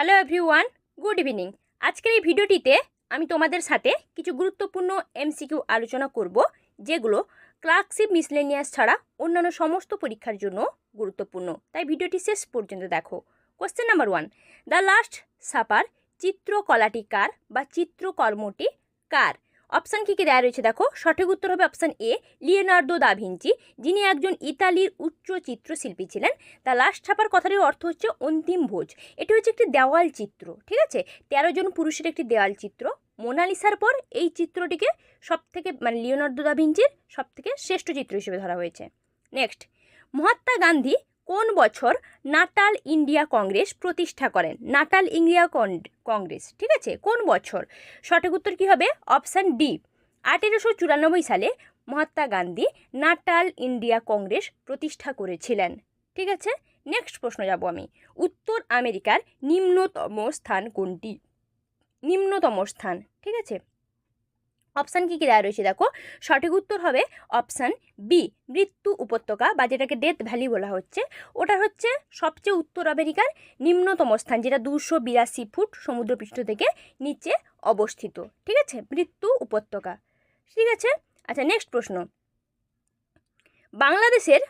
Hello everyone good evening আজকের এই ভিডিওটিতে আমি তোমাদের সাথে কিছু গুরুত্বপূর্ণ এমসিকিউ আলোচনা করব, যেগুলো ক্লার্কশিপ মিসলেনিয়াস ছাড়া অন্যান্য সমস্ত পরীক্ষার জন্য গুরুত্বপূর্ণ। তাই ভিডিওটি শেষ পর্যন্ত দেখো। Question number one the last supper চিত্রকলাটি কার বা চিত্রকর্মটি কার? অপশান কী কী দেওয়া রয়েছে দেখো? সঠিক উত্তর হবে option A Leonardo da Vinci যিনি একজন ইতালির উচ্চ চিত্রশিল্পী ছিলেন। তা লাস্ট ছাপার কথাটির অর্থ হচ্ছে অন্তিম ভোজ। এটি হচ্ছে একটি দেওয়াল চিত্র, ঠিক আছে? তেরো জন পুরুষের একটি দেওয়াল চিত্র। মোনালিসার পর এই চিত্রটিকে সব থেকে মানে লিওনার্দো দা ভিঞ্চির সব থেকে শ্রেষ্ঠ চিত্র হিসেবে ধরা হয়েছে। নেক্সট মহাত্মা গান্ধী কোন বছর নাটাল ইন্ডিয়া কংগ্রেস প্রতিষ্ঠা করেন? নাটাল ইন্ডিয়া কংগ্রেস, ঠিক আছে? কোন বছর? সঠিক উত্তর কী হবে? অপশান ডি, আঠেরোশো চুরানব্বই সালে Mahatma Gandhi Natal India Congress প্রতিষ্ঠা করেছিলেন, ঠিক আছে? নেক্সট প্রশ্ন যাব আমি। উত্তর আমেরিকার নিম্নতম স্থান কোনটি? নিম্নতম স্থান, ঠিক আছে? অপশান কী কী দেওয়া রয়েছে? দেখো, সঠিক উত্তর হবে অপশান বি, মৃত্যু উপত্যকা বা যেটাকে ডেথ ভ্যালি বলা হচ্ছে। ওটা হচ্ছে সবচেয়ে উত্তর আমেরিকার নিম্নতম স্থান, যেটা দুশো বিরাশি ফুট সমুদ্রপৃষ্ঠ থেকে নিচে অবস্থিত। ঠিক আছে? মৃত্যু উপত্যকা। ঠিক আছে? আচ্ছা নেক্সট প্রশ্ন। বাংলাদেশের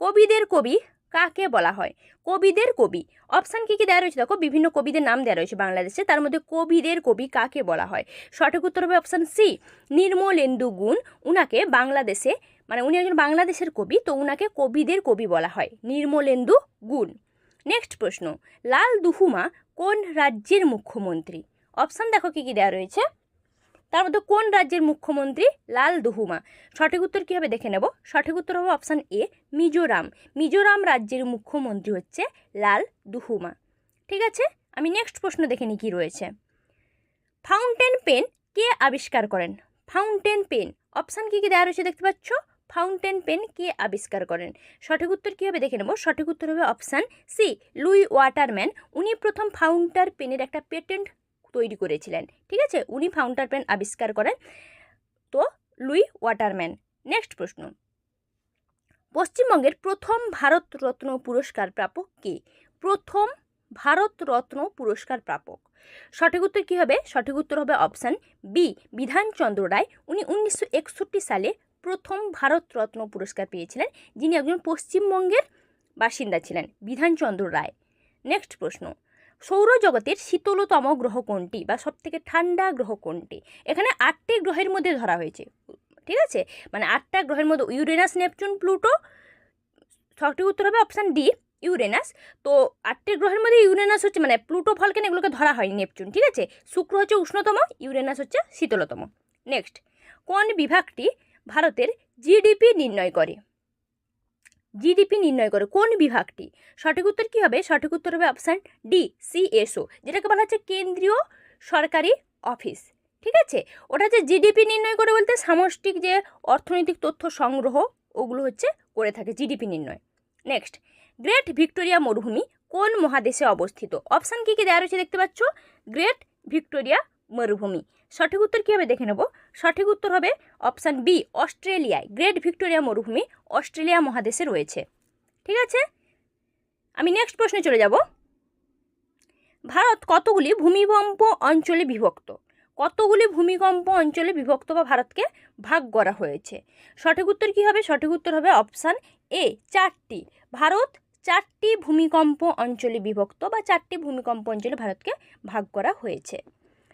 কবিদের কবি কাকে বলা হয়? কবিদের কবি। অপশান কী কী দেওয়া রয়েছে? দেখো, বিভিন্ন কবিদের নাম দেওয়া রয়েছে বাংলাদেশে। তার মধ্যে কবিদের কবি কাকে বলা হয়? সঠিক উত্তর হবে অপশান সি নির্মলেন্দু গুণ। উনাকে বাংলাদেশে মানে উনি একজন বাংলাদেশের কবি, তো উনাকে কবিদের কবি বলা হয়। নির্মলেন্দু গুণ। নেক্সট প্রশ্ন, লাল দুহুমা কোন রাজ্যের মুখ্যমন্ত্রী? অপশান দেখো কী কী দেওয়া রয়েছে। তার মধ্যে কোন রাজ্যের মুখ্যমন্ত্রী লাল দুহুমা? সঠিক উত্তর কী হবে দেখে নেব? সঠিক উত্তর হবে অপশান এ, মিজোরাম। মিজোরাম রাজ্যের মুখ্যমন্ত্রী হচ্ছে লাল দুহুমা। ঠিক আছে? আমি নেক্সট প্রশ্ন দেখে নিই কী রয়েছে। ফাউন্টেন পেন কে আবিষ্কার করেন? ফাউন্টেন পেন অপশান কী কী দেওয়া রয়েছে দেখতে পাচ্ছ? ফাউন্টেন পেন কে আবিষ্কার করেন। সঠিক উত্তর কী হবে দেখে নেব? সঠিক উত্তর হবে অপশান সি, লুই ওয়াটারম্যান। উনি প্রথম ফাউন্টার পেনের একটা পেটেন্ট তৈরি করেছিলেন, ঠিক আছে? উনি ফাউন্টার পেন আবিষ্কার করেন। তো লুই ওয়াটারম্যান নেক্সট প্রশ্ন। পশ্চিমবঙ্গের প্রথম ভারতরত্ন পুরস্কার প্রাপক কে? প্রথম ভারতরত্ন পুরস্কার প্রাপক। সঠিক উত্তর কী হবে? সঠিক উত্তর হবে অপশান বি বিধানচন্দ্র রায়। উনি উনিশশো একষট্টি সালে প্রথম ভারতরত্ন পুরস্কার পেয়েছিলেন, যিনি একজন পশ্চিমবঙ্গের বাসিন্দা ছিলেন, বিধানচন্দ্র রায়। নেক্সট প্রশ্ন। সৌরজগতের শীতলতম গ্রহ কোনটি বা সবথেকে ঠান্ডা গ্রহ কোনটি? এখানে আটটি গ্রহের মধ্যে ধরা হয়েছে, ঠিক আছে? মানে আটটা গ্রহের মধ্যে ইউরেনাস, নেপচুন, প্লুটো সঠিক উত্তর হবে অপশান ডি, ইউরেনাস। তো আটটি গ্রহের মধ্যে ইউরেনাস হচ্ছে মানে প্লুটো, ফলকেন এগুলোকে ধরা হয় নেপচুন, ঠিক আছে? শুক্র হচ্ছে উষ্ণতম, ইউরেনাস হচ্ছে শীতলতম। নেক্সট, কোন বিভাগটি ভারতের জিডিপি নির্ণয় করে? জিডিপি নির্ণয় করে। কোন বিভাগটি? সঠিক উত্তর কী হবে? সঠিক উত্তর হবে অপশান ডি, সিএসও, যেটাকে বলা হচ্ছে কেন্দ্রীয় সরকারি অফিস। ঠিক আছে? ওটা হচ্ছে জিডিপি নির্ণয় করে বলতে সামষ্টিক যে অর্থনৈতিক তথ্য সংগ্রহ, ওগুলো হচ্ছে করে থাকে জিডিপি নির্ণয়। নেক্সট, গ্রেট ভিক্টোরিয়া মরুভূমি কোন মহাদেশে অবস্থিত? অপশান কী কী দেওয়া রয়েছে দেখতে পাচ্ছ? গ্রেট ভিক্টোরিয়া মরুভূমি। সঠিক উত্তর কী হবে দেখে নেব? সঠিক উত্তর হবে অপশান বি, অস্ট্রেলিয়ায়। গ্রেট ভিক্টোরিয়া মরুভূমি অস্ট্রেলিয়া মহাদেশে রয়েছে। ঠিক আছে? আমি নেক্সট প্রশ্নে চলে যাব। ভারত কতগুলি ভূমিকম্প অঞ্চলে বিভক্ত? কতগুলি ভূমিকম্প অঞ্চলে বিভক্ত বা ভারতকে ভাগ করা হয়েছে? সঠিক উত্তর কী হবে? সঠিক উত্তর হবে অপশান এ, চারটি। ভারত চারটি ভূমিকম্প অঞ্চলে বিভক্ত বা চারটি ভূমিকম্প অঞ্চলে ভারতকে ভাগ করা হয়েছে।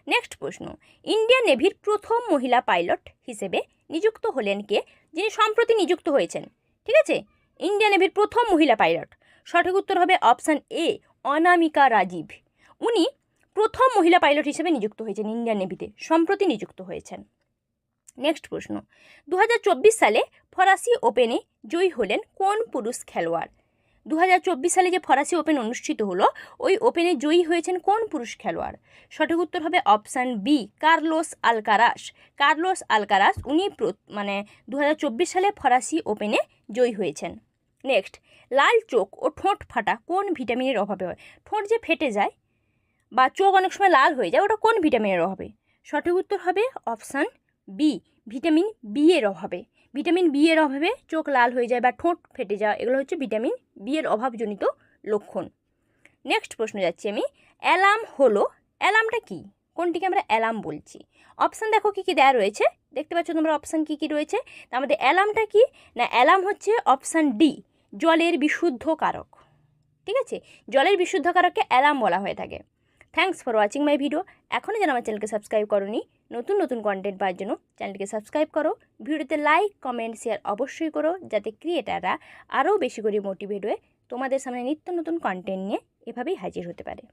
নেক্সট প্রশ্ন। ইন্ডিয়ান নেভির প্রথম মহিলা পাইলট হিসেবে নিযুক্ত হলেন কে? যিনি সম্প্রতি নিযুক্ত হয়েছেন। ঠিক আছে? ইন্ডিয়ান নেভির প্রথম মহিলা পাইলট। সঠিক উত্তর হবে অপশান এ, অনামিকা রাজীব। উনি প্রথম মহিলা পাইলট হিসেবে নিযুক্ত হয়েছেন ইন্ডিয়ান নেভিতে, সম্প্রতি নিযুক্ত হয়েছেন। নেক্সট প্রশ্ন। দু হাজার চব্বিশ সালে ফরাসি ওপেনে জয়ী হলেন কোন পুরুষ খেলোয়াড়? দু হাজার চব্বিশ সালে যে ফরাসি ওপেন অনুষ্ঠিত হলো, ওই ওপেনে জয়ী হয়েছেন কোন পুরুষ খেলোয়াড়? সঠিক উত্তর হবে option B, Carlos Alcaraz. Carlos Alcaraz, উনি মানে দু হাজার চব্বিশ সালে ফরাসি ওপেনে জয়ী হয়েছেন। নেক্সট, লাল চোখ ও ঠোঁট ফাটা কোন ভিটামিনের অভাবে হয়? ঠোঁট যে ফেটে যায় বা চোখ অনেক সময় লাল হয়ে যায়, ওটা কোন ভিটামিনের অভাবে? সঠিক উত্তর হবে অপশান বি ভিটামিন বি এর অভাবে। ভিটামিন বি এর অভাবে চোখ লাল হয়ে যায় বা ঠোঁট ফেটে যাওয়া, এগুলো হচ্ছে ভিটামিন বি এর অভাবজনিত লক্ষণ। নেক্সট প্রশ্ন যাচ্ছি আমি। অ্যালার্ম হলো, অ্যালার্মটা কি? কোনটিকে আমরা অ্যালার্ম বলছি? অপশান দেখো কী কী দেওয়া রয়েছে। দেখতে পাচ্ছ তোমরা অপশান কী কী রয়েছে। তার মধ্যে অ্যালার্মটা কি? না, অ্যালার্ম হচ্ছে অপশান ডি জলের বিশুদ্ধ কারক। ঠিক আছে? জলের বিশুদ্ধ কারককে অ্যালার্ম বলা হয়ে থাকে। Thanks for watching my video এখনও যেন আমার চ্যানেলকে সাবস্ক্রাইব করনি, নতুন নতুন কন্টেন্ট পাওয়ার জন্য চ্যানেলকে সাবস্ক্রাইব করো। ভিডিওতে লাইক কমেন্ট শেয়ার অবশ্যই করো যাতে ক্রিয়েটাররা আরও বেশি করে মোটিভেট হয়ে তোমাদের সামনে নিত্য নতুন কন্টেন্ট নিয়ে এভাবেই হাজির হতে পারে।